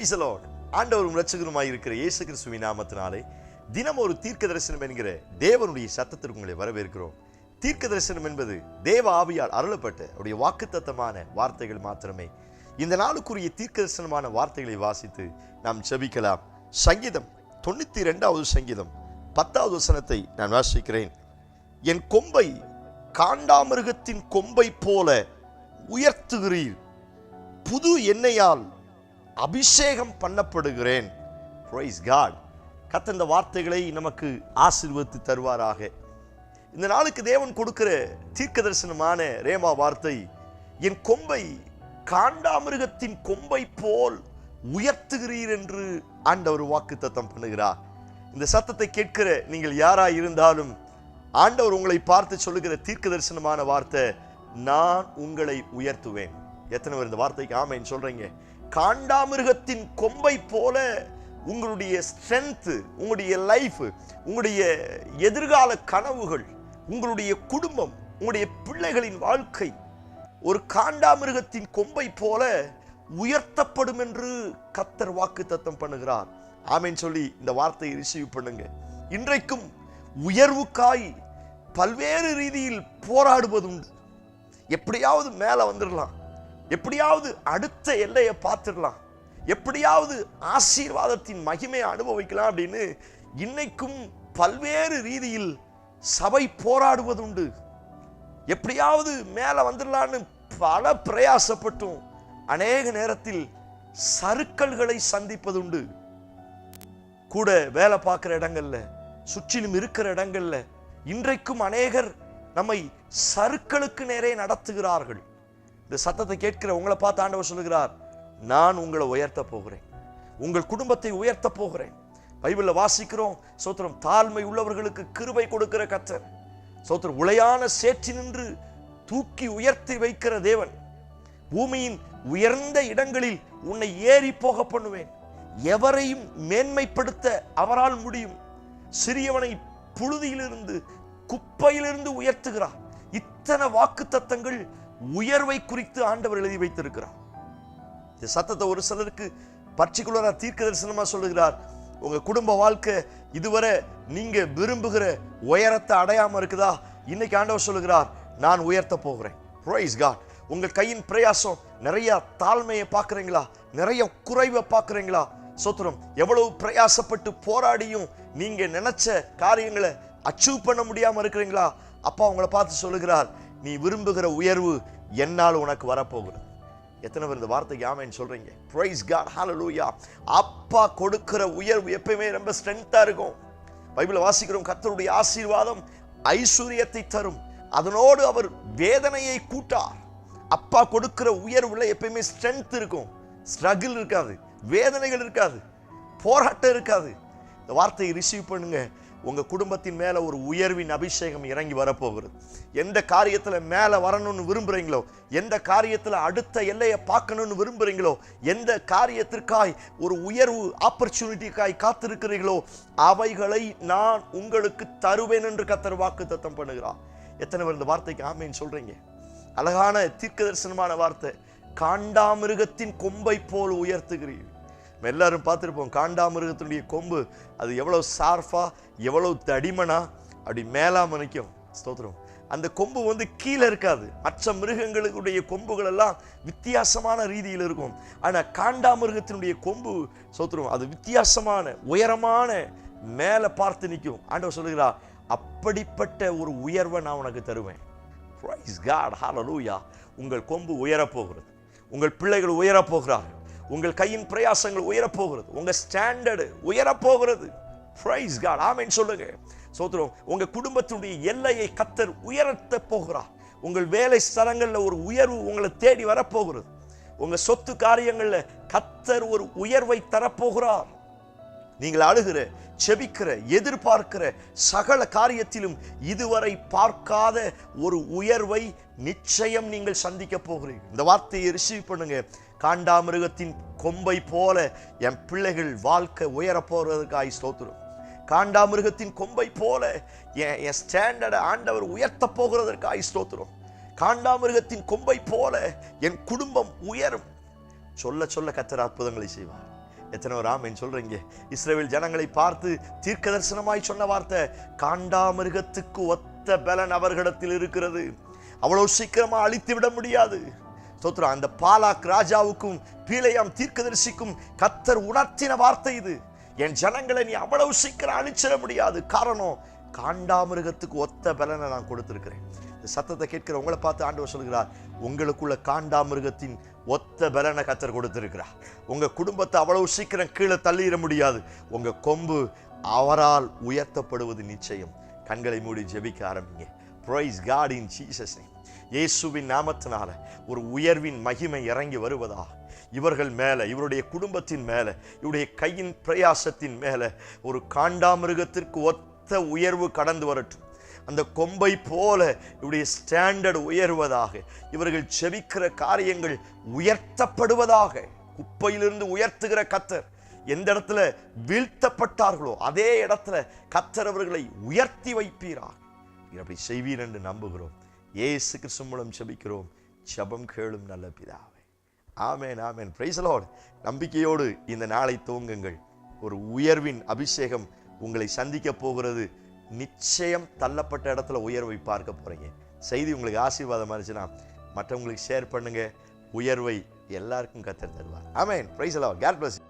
Price Lord ஆண்டவரும் ரட்சகருமாய் இருக்கிற இயேசு கிறிஸ்துவின் நாமத்தினாலே தினம் ஒரு தீர்க்க தரிசனம் என்கிற தேவனுடைய சத்தத்திற்கு உங்களை வரவேற்கிறோம். தீர்க்க தரிசனம் என்பது தேவ ஆவியால் அருளப்பட்ட அவருடைய வாக்குத்தத்தமான வார்த்தைகள் மாத்திரமே. இந்த நாளுக்குரிய தீர்க்க தரிசனமான வார்த்தைகளை வாசித்து நாம் செபிக்கலாம் சங்கீதம் தொண்ணூத்தி ரெண்டாவது சங்கீதம் பத்தாவது வசனத்தை நான் வாசிக்கிறேன். என் கொம்பை காண்டாமிருகத்தின் கொம்பை போல உயர்த்துகிறீர். புது எண்ணெயால் அபிஷேகம் பண்ணப்படுகிறேன். ப்ரைஸ் காட் கத்த இந்த வார்த்தைகளை நமக்கு ஆசீர்வதித்து தருவாராக. இந்த நாளுக்கு தேவன் கொடுக்கிற தீர்க்க தரிசனமான ரேமா வார்த்தை என் கொம்பை காண்டாமிருகத்தின் கொம்பை போல் உயர்த்துகிறீர் என்று ஆண்டவர் வாக்கு தத்தம் பண்ணுகிறார். இந்த சத்தத்தை கேட்கிற நீங்கள் யாராய் இருந்தாலும் ஆண்டவர் உங்களை பார்த்து சொல்லுகிற தீர்க்க தரிசனமான வார்த்தை நான் உங்களை உயர்த்துவேன். எத்தனை பேர் இந்த வார்த்தைக்கு ஆமைன்னு சொல்றீங்க? காண்டாமிருகத்தின் கொம்பை போல உங்களுடைய ஸ்ட்ரென்த்து உங்களுடைய லைஃப் உங்களுடைய எதிர்கால கனவுகள் உங்களுடைய குடும்பம் உங்களுடைய பிள்ளைகளின் வாழ்க்கை ஒரு காண்டாமிருகத்தின் கொம்பை போல உயர்த்தப்படும் என்று கத்தர் வாக்கு தத்தம் பண்ணுகிறார். ஆமேன்னு சொல்லி இந்த வார்த்தையை ரிசீவ் பண்ணுங்க. இன்றைக்கும் உயர்வுக்காய் பல்வேறு ரீதியில் போராடுவதுண்டு. எப்படியாவது மேலே வந்துடலாம். எப்படியாவது அடுத்த எல்லையை பார்த்துடலாம். எப்படியாவது ஆசீர்வாதத்தின் மகிமையை அனுபவிக்கலாம் அப்படின்னு இன்னைக்கும் பல்வேறு ரீதியில் சபை போராடுவதுண்டு. எப்படியாவது மேலே வந்துடலான்னு பல பிரயாசப்பட்டும் அநேக நேரத்தில் சருக்கல்களை சந்திப்பதுண்டு. கூட வேலை பார்க்குற இடங்கள்ல சுற்றிலும் இருக்கிற இடங்கள்ல இன்றைக்கும் அநேகர் நம்மை சறுக்களுக்கு நேரே நடத்துகிறார்கள். இந்த சத்தத்தை கேட்கிற உங்களை பார்த்து ஆண்டவர் சொல்லுகிறார் நான் உங்களை உயர்த்த போகிறேன். உங்கள் குடும்பத்தை உயர்த்த போகிறேன். பைபிளில் வாசிக்கிறோம் சோத்திரம் தாழ்மை உள்ளவர்களுக்கு கிருபை கொடுக்கிற கத்தர் சோத்திரம் உளையான சேற்றி நின்று தூக்கி உயர்த்தி வைக்கிற தேவன். பூமியின் உயர்ந்த இடங்களில் உன்னை ஏறி போக பண்ணுவேன். எவரையும் மேன்மைப்படுத்த அவரால் முடியும். சிறியவனை புழுதியிலிருந்து குப்பையிலிருந்து உயர்த்துகிறார். இத்தனை வாக்கு தத்தங்கள் உயர்வை குறித்து ஆண்டவர் எழுதி வைத்திருக்கிறார். இந்த சத்தத்தை ஒரு சிலருக்கு பர்டிகுலராக தீர்க்க தரிசனமா சொல்லுகிறார். உங்க குடும்ப வாழ்க்கை இதுவரை நீங்கள் விரும்புகிற உயரத்தை அடையாமல் இருக்குதா? இன்னைக்கு ஆண்டவர் சொல்லுகிறார் நான் உயர்த்த போகிறேன். ப்ரைஸ் காட் உங்கள் கையின் பிரயாசம் நிறைய தாழ்மையை பார்க்குறீங்களா? நிறைய குறைவை பார்க்குறீங்களா? சோத்திரம் எவ்வளவு பிரயாசப்பட்டு போராடியும் நீங்கள் நினைச்ச காரியங்களை அச்சீவ் பண்ண முடியாமல் இருக்கிறீங்களா? அப்பா உங்களை பார்த்து சொல்லுகிறார் நீ விரும்புகிற உயர்வு என்னால் உனக்கு வரப்போகிறது. எத்தனை பேர் இந்த வார்த்தைக்கு ஆமைன்னு சொல்கிறீங்க ப்ரைஸ் காட் ஹalleluya அப்பா கொடுக்கிற உயர்வு எப்பயுமே ரொம்ப ஸ்ட்ரென்த்தாக இருக்கும். பைபிளை வாசிக்கிறோம் கத்தருடைய ஆசீர்வாதம் ஐஸ்வர்யத்தை தரும். அதனோடு அவர் வேதனையை கூட்டார். அப்பா கொடுக்கிற உயர்வுல எப்பயுமே ஸ்ட்ரென்த் இருக்கும். ஸ்ட்ரகிள் இருக்காது. வேதனைகள் இருக்காது. போராட்டம் இருக்காது. இந்த வார்த்தையை ரிசீவ் பண்ணுங்கள் உங்கள் குடும்பத்தின் மேலே ஒரு உயர்வின் அபிஷேகம் இறங்கி வரப்போகிறது. எந்த காரியத்தில் மேலே வரணும்னு விரும்புகிறீங்களோ எந்த காரியத்தில் அடுத்த எல்லையை பார்க்கணும்னு விரும்புகிறீங்களோ எந்த காரியத்திற்காய் ஒரு உயர்வு ஆப்பர்ச்சுனிட்டிக்காய் காத்திருக்கிறீர்களோ அவைகளை நான் உங்களுக்கு தருவேன் என்று கத்தர் வாக்கு தத்தம் பண்ணுகிறார். எத்தனை பேர் இந்த வார்த்தைக்கு ஆமைன்னு சொல்கிறீங்க அழகான தீர்க்க தரிசனமான வார்த்தை காண்டாமிருகத்தின் கொம்பை போல் உயர்த்துகிறீர்கள் நம்ம எல்லாரும் பார்த்துருப்போம் காண்டாமிருகத்தினுடைய கொம்பு அது எவ்வளோ சார்ஃபா எவ்வளவு தடிமனா அப்படி மேலாம நிற்கும் ஸ்தோத்திரம். அந்த கொம்பு வந்து கீழே இருக்காது. மற்ற மிருகங்களுடைய கொம்புகள் எல்லாம் வித்தியாசமான ரீதியில் இருக்கும். ஆனால் காண்டாமிருகத்தினுடைய கொம்பு சோத்துருவோம் அது வித்தியாசமான உயரமான மேலே பார்த்து நிற்கும். ஆண்டவர் சொல்லுகிறா அப்படிப்பட்ட ஒரு உயர்வை நான் உனக்கு தருவேன். காட் உங்கள் கொம்பு உயரப்போகிறது உங்கள் பிள்ளைகள் உயரப்போகிறார்கள் உங்கள் கையின் பிரயாசங்கள் உயரப்போகிறது. உங்கள் ஸ்டாண்டர்டு உயரப்போகிறது. ப்ரைஸ் காட் ஆமென் சொல்லுங்க. சோத்திரம் உங்கள் குடும்பத்தினுடைய எல்லையை கத்தர் உயர்த்த போகிறார். உங்கள் வேலை ஸ்தலங்களில் ஒரு உயர்வு உங்களை தேடி வரப்போகிறது. உங்கள் சொத்து காரியங்களில் கத்தர் ஒரு உயர்வை தரப்போகிறார். நீங்கள் அழுகிற செபிக்கிற எதிர்பார்க்கிற சகல காரியத்திலும் இதுவரை பார்க்காத ஒரு உயர்வை நிச்சயம் நீங்கள் சந்திக்க போகிறீர்கள். இந்த வார்த்தையை ரிசீவ் பண்ணுங்க. காண்டாமிருகத்தின் கொம்பை போல என் பிள்ளைகள் வாழ்க்கை உயரப் போறதுக்காய் ஸ்தோத்திரம். காண்டாமிருகத்தின் கொம்பை போல என் என் ஸ்டாண்டர்டை ஆண்டவர் உயர்த்த போகிறதற்காய் ஸ்தோத்திரம். காண்டாமிருகத்தின் கொம்பை போல என் குடும்பம் உயரும். சொல்ல சொல்ல கத்தர் அற்புதங்களை செய்வார். எத்தனை ஒரு ஆமேன் சொல்றீங்க. இஸ்ரேல் ஜனங்களை பார்த்து தீர்க்க தரிசனமாய் சொன்ன வார்த்தை காண்டாமிருகத்துக்கு ஒத்த பலன் அவர்களிடத்தில் இருக்கிறது. அவ்வளவு சீக்கிரமா அழித்து விட முடியாது. ஸ்தோத்திரம் அந்த பாலாக் ராஜாவுக்கும் பீலையாம் தீர்க்கதரிசிக்கும் கத்தர் உணர்த்தின வார்த்தை இது. என் ஜனங்களை நீ அவ்வளவு சீக்கிரம் அழிச்சிட முடியாது. காரணம் காண்டாமிருகத்துக்கு ஒத்த பலனை நான் கொடுத்துருக்கிறேன். இந்த சத்தத்தை கேட்கிற உங்களை பார்த்து ஆண்டவர் சொல்கிறார் உங்களுக்குள்ள காண்டாமிருகத்தின் ஒத்த பலனை கத்தர் கொடுத்துருக்கிறார். உங்கள் குடும்பத்தை அவ்வளவு சீக்கிரம் கீழே தள்ளிட முடியாது. உங்கள் கொம்பு அவரால் உயர்த்தப்படுவது நிச்சயம். கண்களை மூடி ஜெபிக்க ஆரம்பிங்க. ப்ரைஸ் காட் இன் ஜீசஸ் இயேசுவின் நாமத்தினால ஒரு உயர்வின் மகிமை இறங்கி வருவதா? இவர்கள் மேல இவருடைய குடும்பத்தின் மேல இவருடைய கையின் பிரயாசத்தின் மேல ஒரு காண்டாமிருகத்திற்கு ஒத்த உயர்வு கடந்து வரட்டும். அந்த கொம்பை போல இவருடைய ஸ்டாண்டர்ட் உயர்வதாக இவர்கள் செவிக்கிற காரியங்கள் உயர்த்தப்படுவதாக குப்பையிலிருந்து உயர்த்துகிற கத்தர் எந்த இடத்துல வீழ்த்தப்பட்டார்களோ அதே இடத்துல கத்தர் அவர்களை உயர்த்தி வைப்பீராக. நீர் அப்படி செய்வீர் என்று நம்புகிறோம். ஏசு கிறிஸ்து மூலம் செபிக்கிறோம் செபம் கேளும் நல்ல பிதாவே. ஆமேன் ஆமேன். பிரைஸ் நம்பிக்கையோடு இந்த நாளை துவங்குங்கள். ஒரு உயர்வின் அபிஷேகம் உங்களை சந்திக்க போகிறது. நிச்சயம் தள்ளப்பட்ட இடத்துல உயர்வை பார்க்க போறீங்க. செய்தி உங்களுக்கு ஆசீர்வாதமாக இருந்துச்சுன்னா மற்றவங்களுக்கு ஷேர் பண்ணுங்க. உயர்வை எல்லாருக்கும் கத்தர் தருவார். ஆமேன் பிரைஸ் லார்ட் பிளஸ்